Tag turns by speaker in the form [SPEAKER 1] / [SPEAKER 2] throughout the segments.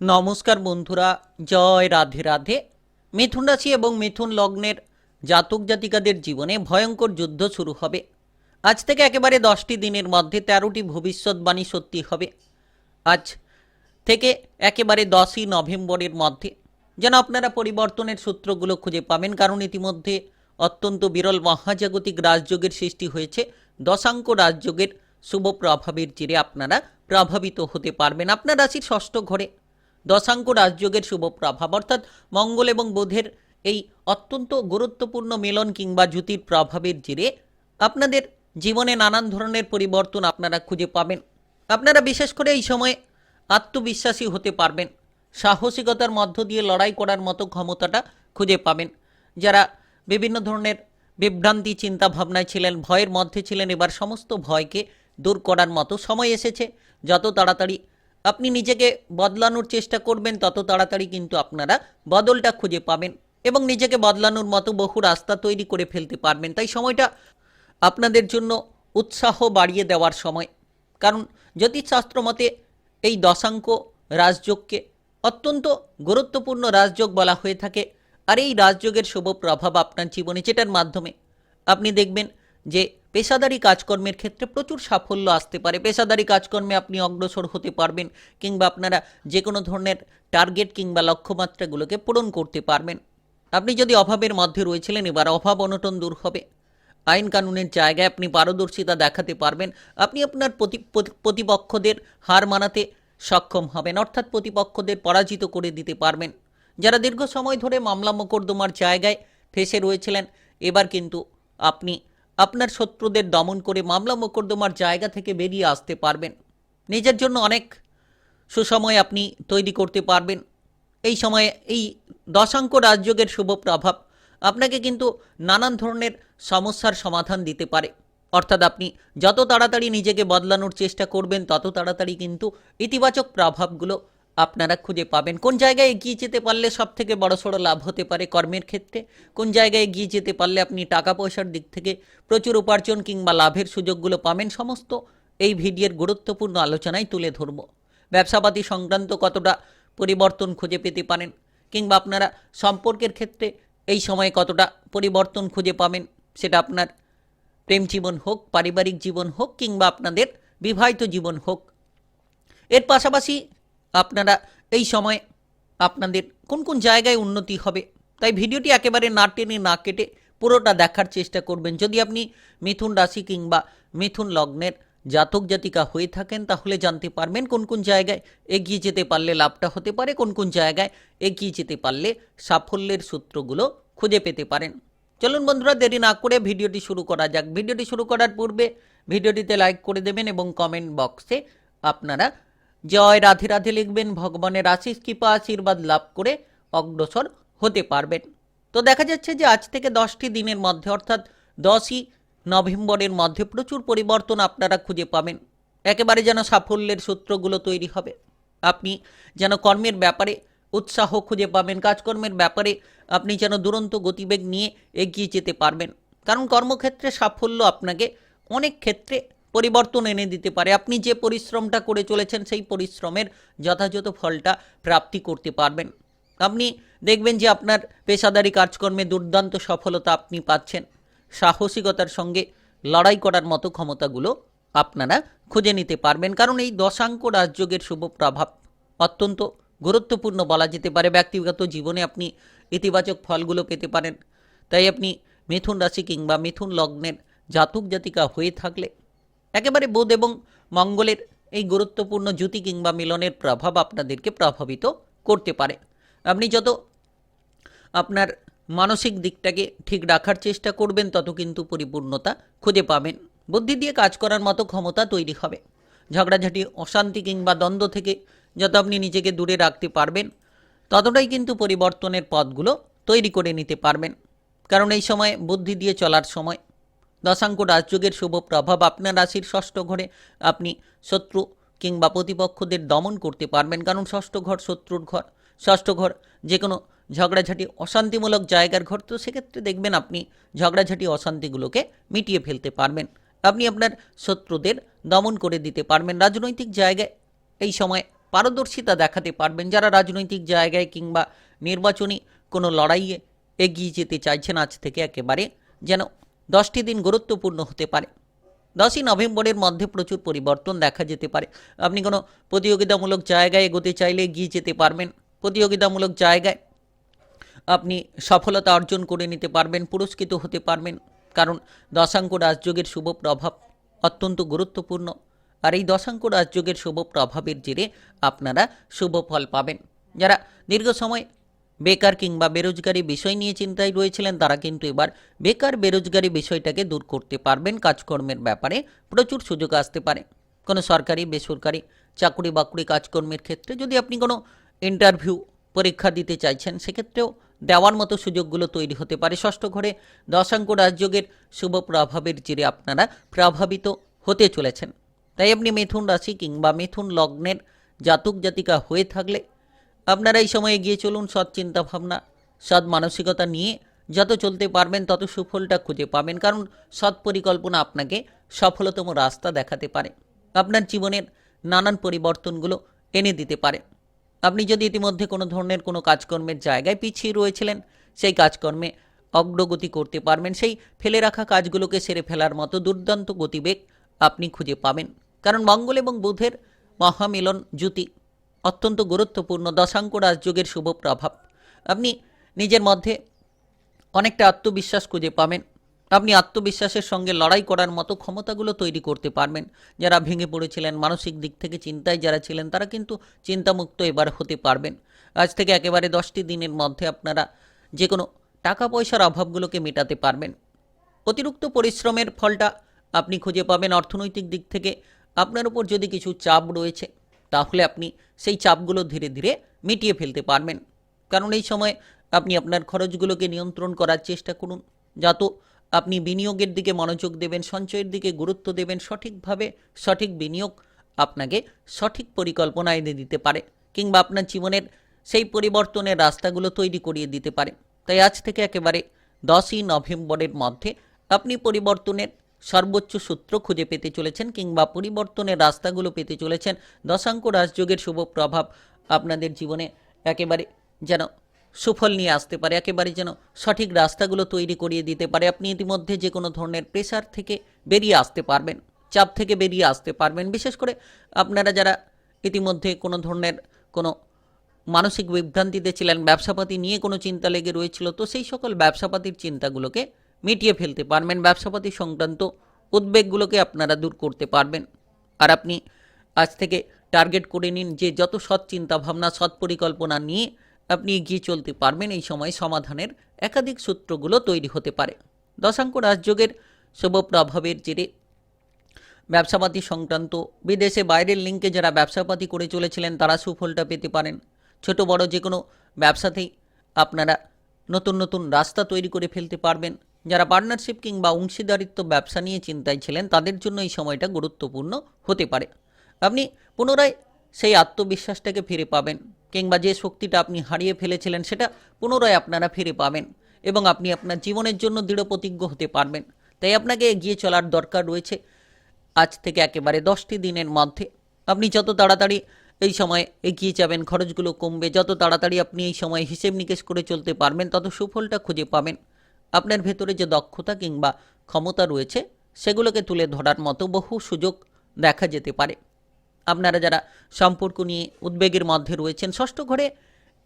[SPEAKER 1] নমস্কার বন্ধুরা, জয় রাধে রাধে। মিথুন রাশি এবং মিথুন লগ্নের জাতক জাতিকাদের জীবনে ভয়ঙ্কর যুদ্ধ শুরু হবে। আজ থেকে একেবারে দশটি দিনের মধ্যে তেরোটি ভবিষ্যৎবাণী সত্যি হবে। আজ থেকে একেবারে দশই নভেম্বরের মধ্যে। যেন আপনারা পরিবর্তনের সূত্রগুলো খুঁজে পাবেন, কারণ ইতিমধ্যে অত্যন্ত বিরল মহাজাগতিক রাজযোগের সৃষ্টি হয়েছে। দশাঙ্ক রাজযোগের শুভ প্রভাবের চিরে আপনারা প্রভাবিত হতে পারবেন। আপনার রাশির ষষ্ঠ ঘরে দশাঙ্ক রাজযোগের শুভ প্রভাব, অর্থাৎ মঙ্গল এবং বোধের এই অত্যন্ত গুরুত্বপূর্ণ মিলন কিংবা জ্যোতির প্রভাবের জেরে আপনাদের জীবনে নানান ধরনের পরিবর্তন আপনারা খুঁজে পাবেন। আপনারা বিশেষ করে এই সময়ে আত্মবিশ্বাসী হতে পারবেন। সাহসিকতার মধ্য দিয়ে লড়াই করার মতো ক্ষমতাটা খুঁজে পাবেন। যারা বিভিন্ন ধরনের বিভ্রান্তি চিন্তা ভাবনায় ছিলেন, ভয়ের মধ্যে ছিলেন, এবার সমস্ত ভয়কে দূর করার মতো সময় এসেছে। যত তাড়াতাড়ি আপনি নিজেকে বদলানোর চেষ্টা করবেন, তত তাড়াতাড়ি কিন্তু আপনারা বদলটা খুঁজে পাবেন এবং নিজেকে বদলানোর মতো বহু রাস্তা তৈরি করে ফেলতে পারবেন। তাই সময়টা আপনাদের জন্য উৎসাহ বাড়িয়ে দেওয়ার সময়। কারণ জ্যোতিষশাস্ত্র মতে এই দশাঙ্ক রাজযোগকে অত্যন্ত গুরুত্বপূর্ণ রাজযোগ বলা হয়ে থাকে। আর এই রাজযোগের শুভ প্রভাব আপনার জীবনে, যেটার মাধ্যমে আপনি দেখবেন যে পেশাদারি কাজকর্মের ক্ষেত্রে প্রচুর সাফল্য আসতে পারে। পেশাদারি কাজকর্মে আপনি অগ্রসর হতে পারবেন কিংবা আপনারা যে কোনো ধরনের টার্গেট কিংবা লক্ষ্যমাত্রাগুলোকে পূরণ করতে পারবেন। আপনি যদি অভাবের মধ্যে রয়েছিলেন, এবার অভাব অনটন দূর হবে। আইন কানুনের জায়গায় আপনি পারদর্শিতা দেখাতে পারবেন। আপনি আপনার প্রতি, প্রতি- প্রতিপক্ষদের হার মানাতে সক্ষম হবেন, অর্থাৎ প্রতিপক্ষদের পরাজিত করে দিতে পারবেন। যারা দীর্ঘ সময় ধরে মামলা মোকদ্দমার জায়গায় ফেসে রয়েছিলেন, এবার কিন্তু আপনি আপনার শত্রুদের দমন করে মামলা মোকদ্দমার জায়গা থেকে বেরিয়ে আসতে পারবেন। নিজের জন্য অনেক সুসময় আপনি তৈরি করতে পারবেন। এই সময়ে এই দশাঙ্ক রাজযোগের শুভ প্রভাব আপনাকে কিন্তু নানান ধরনের সমস্যার সমাধান দিতে পারে। অর্থাৎ আপনি যত তাড়াতাড়ি নিজেকে বদলানোর চেষ্টা করবেন, তত তাড়াতাড়ি কিন্তু ইতিবাচক প্রভাবগুলো আপনারা খুঁজে পাবেন। কোন জায়গায় এগিয়ে যেতে পারলে সব থেকে বড়সড় লাভ হতে পারে কর্মের ক্ষেত্রে? কোন জায়গায় এগিয়ে যেতে পারলে আপনি টাকা পয়সার দিক থেকে প্রচুর উপার্জন কিংবা লাভের সুযোগগুলো পাবেন? সমস্ত এই ভিডিওর গুরুত্বপূর্ণ আলোচনায় তুলে ধরব। ব্যবসাপাতি সংক্রান্ত কতটা পরিবর্তন খুঁজে পেতে পারেন কিংবা আপনারা সম্পর্কের ক্ষেত্রে এই সময়ে কতটা পরিবর্তন খুঁজে পাবেন সেটা আপনার প্রেম জীবন হোক, পারিবারিক জীবন হোক কিংবা আপনাদের বিবাহিত জীবন হোক। এর পাশাপাশি আপনারা এই সময় আপনাদের কোন কোন জায়গায় উন্নতি হবে? তাই ভিডিওটি একেবারে না টেনে, না কেটে পুরোটা দেখার চেষ্টা করবেন। যদি আপনি মিথুন রাশি কিংবা মিথুন লগ্নের জাতক জাতিকা হয়ে থাকেন, তাহলে জানতে পারবেন কোন কোন জায়গায় এগিয়ে যেতে পারলে লাভটা হতে পারে, কোন কোন জায়গায় এগিয়ে যেতে পারলে সাফল্যের সূত্রগুলো খুঁজে পেতে পারেন। চলুন বন্ধুরা, দেরি না করে ভিডিওটি শুরু করা যাক। ভিডিওটি শুরু করার পূর্বে ভিডিওটিতে লাইক করে দেবেন এবং কমেন্ট বক্সে আপনারা জয় রাধে রাধে লিখবেন, ভগবানের আশিস কৃপা, আশীর্বাদ লাভ করে অগ্রসর হতে পারবেন। তো দেখা যাচ্ছে যে আজ থেকে দশটি দিনের মধ্যে, অর্থাৎ দশই নভেম্বরের মধ্যে প্রচুর পরিবর্তন আপনারা খুঁজে পাবেন। একেবারে যেন সাফল্যের সূত্রগুলো তৈরি হবে। আপনি যেন কর্মের ব্যাপারে উৎসাহ খুঁজে পাবেন, কাজকর্মের ব্যাপারে আপনি যেন দুরন্ত গতিবেগ নিয়ে এগিয়ে যেতে পারবেন। কারণ কর্মক্ষেত্রে সাফল্য আপনাকে অনেক ক্ষেত্রে পরিবর্তন এনে দিতে পারে। আপনি যে পরিশ্রমটা করে চলেছেন, সেই পরিশ্রমের যথাযথ ফলটা প্রাপ্তি করতে পারবেন। আপনি দেখবেন যে আপনার পেশাদারি কাজকর্মে দুর্দান্ত সফলতা আপনি পাচ্ছেন। সাহসিকতার সঙ্গে লড়াই করার মতো ক্ষমতাগুলো আপনারা খুঁজে নিতে পারবেন। কারণ এই দশাঙ্ক রাজযোগের শুভ প্রভাব অত্যন্ত গুরুত্বপূর্ণ বলা যেতে পারে। ব্যক্তিগত জীবনে আপনি ইতিবাচক ফলগুলো পেতে পারেন। তাই আপনি মিথুন রাশি কিংবা মিথুন লগ্নের জাতক জাতিকা হয়ে থাকলে একেবারে বুধ এবং মঙ্গলের এই গুরুত্বপূর্ণ জ্যোতি কিংবা মিলনের প্রভাব আপনাদেরকে প্রভাবিত করতে পারে। আপনি যত আপনার মানসিক দিকটাকে ঠিক রাখার চেষ্টা করবেন, তত কিন্তু পরিপূর্ণতা খুঁজে পাবেন। বুদ্ধি দিয়ে কাজ করার মতো ক্ষমতা তৈরি হবে। ঝগড়াঝাটি, অশান্তি কিংবা দ্বন্দ্ব থেকে যত আপনি নিজেকে দূরে রাখতে পারবেন, ততটাই কিন্তু পরিবর্তনের পথগুলো তৈরি করে নিতে পারবেন। কারণ এই সময় বুদ্ধি দিয়ে চলার সময় দশাঙ্ক রাজযোগের শুভ প্রভাব আপনার রাশির ষষ্ঠ ঘরে আপনি শত্রু কিংবা প্রতিপক্ষদের দমন করতে পারবেন। কারণ ষষ্ঠ ঘর শত্রুর ঘর। ষষ্ঠ ঘর যে কোনো ঝগড়াঝাটি, অশান্তিমূলক জায়গার ঘর, তো সেক্ষেত্রে দেখবেন আপনি ঝগড়াঝাটি, অশান্তিগুলোকে মিটিয়ে ফেলতে পারবেন। আপনি আপনার শত্রুদের দমন করে দিতে পারবেন। রাজনৈতিক জায়গায় এই সময় পারদর্শিতা দেখাতে পারবেন। যারা রাজনৈতিক জায়গায় কিংবা নির্বাচনী কোনো লড়াইয়ে এগিয়ে যেতে চাইছেন, আজ থেকে একেবারে যেন দশটি দিন গুরুত্বপূর্ণ হতে পারে। দশই নভেম্বরের মধ্যে প্রচুর পরিবর্তন দেখা যেতে পারে। আপনি কোনো প্রতিযোগিতামূলক জায়গায় এগোতে চাইলে এগিয়ে যেতে পারবেন। প্রতিযোগিতামূলক জায়গায় আপনি সফলতা অর্জন করে নিতে পারবেন, পুরস্কৃত হতে পারবেন। কারণ দশাঙ্ক রাজযোগের শুভ প্রভাব অত্যন্ত গুরুত্বপূর্ণ। আর এই দশাঙ্ক রাজযোগের শুভ প্রভাবের জেরে আপনারা শুভ ফল পাবেন। যারা দীর্ঘ সময় বেকার কিংবা বেরোজগারি বিষয় নিয়ে চিন্তায় রয়েছিলেন, তারা কিন্তু এবার বেকার বেরোজগারি বিষয়টাকে দূর করতে পারবেন, কাজকর্মের ব্যাপারে প্রচুর সুযোগ আসতে পারে। কোনো সরকারি, বেসরকারি চাকুরি বাকুরি কাজকর্মের ক্ষেত্রে যদি আপনি কোনো ইন্টারভিউ, পরীক্ষা দিতে চাইছেন, সেক্ষেত্রেও দেওয়ার মতো সুযোগগুলো তৈরি হতে পারে। ষষ্ঠ ঘরে দশাঙ্ক রাজযোগের শুভ প্রভাবের জেরে আপনারা প্রভাবিত হতে চলেছেন। তাই আপনি মিথুন রাশি কিংবা মিথুন লগ্নের জাতক জাতিকা হয়ে থাকলে আপনারা এই সময় এগিয়ে চলুন, সৎ চিন্তা ভাবনা সৎ মানসিকতা নিয়ে যত চলতে পারবেন, তত সুফলটা খুঁজে পাবেন। কারণ সৎ পরিকল্পনা আপনাকে সফলতম রাস্তা দেখাতে পারে। আপনার জীবনের নানান পরিবর্তনগুলো এনে দিতে পারে। আপনি যদি ইতিমধ্যে কোনো ধরনের কোনো কাজকর্মের জায়গায় পিছিয়ে রয়েছিলেন, সেই কাজকর্মে অগ্রগতি করতে পারবেন। সেই ফেলে রাখা কাজগুলোকে সেরে ফেলার মতো দুর্দান্ত গতিবেগ আপনি খুঁজে পাবেন। কারণ মঙ্গল এবং বুধের মহামিলন জ্যোতি অত্যন্ত গুরুত্বপূর্ণ দশাঙ্ক রাজযোগের শুভ প্রভাব। আপনি নিজের মধ্যে অনেকটা আত্মবিশ্বাস খুঁজে পাবেন। আপনি আত্মবিশ্বাসের সঙ্গে লড়াই করার মতো ক্ষমতাগুলো তৈরি করতে পারবেন। যারা ভেঙে পড়েছিলেন, মানসিক দিক থেকে চিন্তায় যারা ছিলেন, তারা কিন্তু চিন্তামুক্ত এবার হতে পারবেন। আজ থেকে একেবারে দশটি দিনের মধ্যে আপনারা যে কোনো টাকা পয়সার অভাবগুলোকে মেটাতে পারবেন। অতিরিক্ত পরিশ্রমের ফলটা আপনি খুঁজে পাবেন। অর্থনৈতিক দিক থেকে আপনার উপর যদি কিছু চাপ রয়েছে তাহলে আপনি সেই চাপগুলো ধীরে ধীরে মিটিয়ে ফেলতে পারবেন। কারণ এই সময় আপনি আপনার খরচগুলোকে নিয়ন্ত্রণ করার চেষ্টা করুন। যত আপনি বিনিয়োগের দিকে মনোযোগ দেবেন, সঞ্চয়ের দিকে গুরুত্ব দেবেন, সঠিকভাবে সঠিক বিনিয়োগ আপনাকে সঠিক পরিকল্পনা এনে দিতে পারে কিংবা আপনার জীবনের সেই পরিবর্তনের রাস্তাগুলো তৈরি করিয়ে দিতে পারে। তাই আজ থেকে একেবারে দশই নভেম্বরের মধ্যে আপনি পরিবর্তনের সর্বোচ্চ সূত্র খুঁজে পেতে চলেছেন কিংবা পরিবর্তনের রাস্তাগুলো পেতে চলেছেন দশাঙ্ক রাজযোগের শুভ প্রভাব আপনাদের জীবনে একেবারে যেন সুফল নিয়ে আসতে পারে, একেবারে যেন সঠিক রাস্তাগুলো তৈরি করিয়ে দিতে পারে। আপনি ইতিমধ্যে যে কোনো ধরনের প্রেশার থেকে বেরিয়ে আসতে পারবেন, চাপ থেকে বেরিয়ে আসতে পারবেন। বিশেষ করে আপনারা যারা ইতিমধ্যে কোনো ধরনের কোনো মানসিক বিভ্রান্তিতে ছিলেন, ব্যবসাপাতি নিয়ে কোনো চিন্তা লেগে রয়েছিল, তো সেই সকল ব্যবসাপাতির চিন্তাগুলোকে মিটিয়ে ফেলতে পারবেন ব্যবসাপাতি সংক্রান্ত উদ্বেগগুলোকে আপনারা দূর করতে পারবেন। আর আপনি আজ থেকে টার্গেট করে নিন যে যত সৎ চিন্তা ভাবনা সৎ পরিকল্পনা নিয়ে আপনি এগিয়ে চলতে পারবেন, এই সময় সমাধানের একাধিক সূত্রগুলো তৈরি হতে পারে। দশাঙ্ক রাজযোগের শুভ প্রভাবের জেরে ব্যবসাপাতি সংক্রান্ত বিদেশে বাইরের লিঙ্কে যারা ব্যবসাপাতি করে চলেছিলেন, তারা সুফলটা পেতে পারেন। ছোট, বড় যে কোনো ব্যবসাতেই আপনারা নতুন নতুন রাস্তা তৈরি করে ফেলতে পারবেন। যারা পার্টনারশিপ কিংবা অংশীদারিত্ব ব্যবসা নিয়ে চিন্তায় ছিলেন, তাদের জন্য এই সময়টা গুরুত্বপূর্ণ হতে পারে। আপনি পুনরায় সেই আত্মবিশ্বাসটাকে ফিরে পাবেন কিংবা যে শক্তিটা আপনি হারিয়ে ফেলেছিলেন, সেটা পুনরায় আপনারা ফিরে পাবেন এবং আপনি আপনার জীবনের জন্য দৃঢ় প্রতিজ্ঞ হতে পারবেন। তাই আপনাকে এগিয়ে চলার দরকার রয়েছে আজ থেকে একেবারে দশটি দিনের মধ্যে। আপনি যত তাড়াতাড়ি এই সময় এগিয়ে যাবেন, খরচগুলো কমবে, যত তাড়াতাড়ি আপনি এই সময় হিসেব নিকেশ করে চলতে পারবেন, তত সুফলটা খুঁজে পাবেন। আপনার ভেতরে যে দক্ষতা কিংবা ক্ষমতা রয়েছে, সেগুলোকে তুলে ধরার মতো বহু সুযোগ দেখা যেতে পারে। আপনারা যারা সম্পর্ক নিয়ে উদ্বেগের মধ্যে রয়েছেন, ষষ্ঠ ঘরে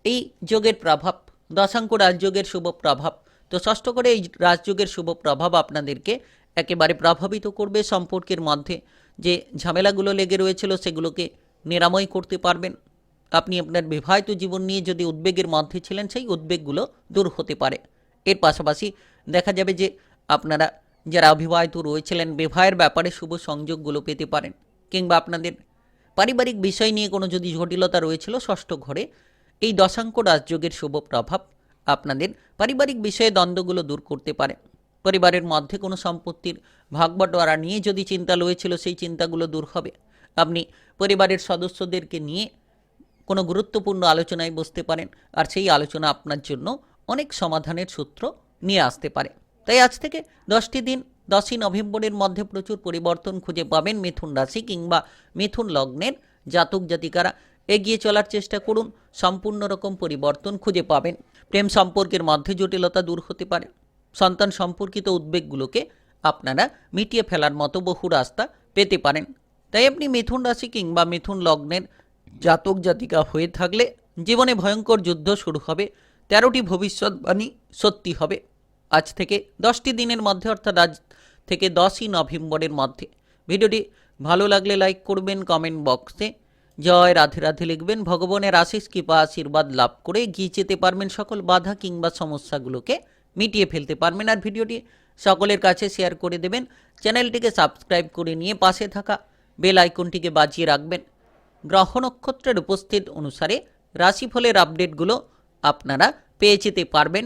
[SPEAKER 1] এই যোগের প্রভাব, দশাঙ্ক রাজযোগের শুভ প্রভাব, তো ষষ্ঠ ঘরে এই রাজযোগের শুভ প্রভাব আপনাদেরকে একেবারে প্রভাবিত করবে। সম্পর্কের মধ্যে যে ঝামেলাগুলো লেগে রয়েছিল, সেগুলোকে নিরাময় করতে পারবেন। আপনি আপনার বিবাহিত জীবন নিয়ে যদি উদ্বেগের মধ্যে ছিলেন, সেই উদ্বেগগুলো দূর হতে পারে। এর পাশাপাশি দেখা যাবে যে আপনারা যারা অবিবাহিত রয়েছিলেন, বিবাহের ব্যাপারে শুভ সংযোগগুলো পেতে পারেন। কিংবা আপনাদের পারিবারিক বিষয় নিয়ে কোনো যদি জটিলতা রয়েছিল ষষ্ঠ ঘরে, এই দশাঙ্ক রাজযোগের শুভ প্রভাব আপনাদের পারিবারিক বিষয়ে দ্বন্দ্বগুলো দূর করতে পারে। পরিবারের মধ্যে কোনো সম্পত্তির ভাগবটোয়ারা নিয়ে যদি চিন্তা রয়েছিল, সেই চিন্তাগুলো দূর হবে। আপনি পরিবারের সদস্যদেরকে নিয়ে কোনো গুরুত্বপূর্ণ আলোচনায় বসতে পারেন, আর সেই আলোচনা আপনার জন্য অনেক সমাধানের সূত্র নিয়ে আসতে পারে। তাই আজ থেকে দশটি দিন, দশই নভেম্বরের মধ্যে প্রচুর পরিবর্তন খুঁজে পাবেন মিথুন রাশি কিংবা মিথুন লগ্নের জাতক জাতিকারা। এগিয়ে চলার চেষ্টা করুন, সম্পূর্ণ রকম পরিবর্তন খুঁজে পাবেন। প্রেম সম্পর্কের মধ্যে জটিলতা দূর হতে পারে। সন্তান সম্পর্কিত উদ্বেগগুলোকে আপনারা মিটিয়ে ফেলার মতো বহু রাস্তা পেতে পারেন। তাই আপনি মিথুন রাশি কিংবা মিথুন লগ্নের জাতক জাতিকা হয়ে থাকলে জীবনে ভয়ঙ্কর যুদ্ধ শুরু হবে। তেরোটি ভবিষ্যৎবাণী সত্যি হবে। আজ থেকে দশটি দিনের মধ্যে, অর্থাৎ আজ থেকে দশই নভেম্বরের মধ্যে। ভিডিওটি ভালো লাগলে লাইক করবেন, কমেন্ট বক্সে। জয় রাধে রাধে লিখবেন। ভগবানের আশিস, কৃপা, আশীর্বাদ লাভ করে এগিয়ে যেতে পারবেন সকল বাধা কিংবা সমস্যাগুলোকে মিটিয়ে ফেলতে পারবেন। আর ভিডিওটি সকলের কাছে শেয়ার করে দেবেন। চ্যানেলটিকে সাবস্ক্রাইব করে নিয়ে পাশে থাকা বেল আইকনটিকে বাজিয়ে রাখবেন। গ্রহ নক্ষত্রের উপস্থিত অনুসারে রাশিফলের আপডেটগুলো আপনারা পেয়ে যেতে পারবেন।